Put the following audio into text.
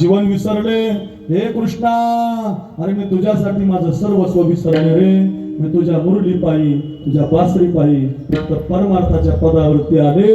जीवन विसरले. हे कृष्णा अरे मी तुझ्यासाठी माझं सर्वस्व विसरले रे. मी तुझ्या मुरली पायी तुझ्या बासरी पायी फक्त परमार्थाच्या पदावरती आले.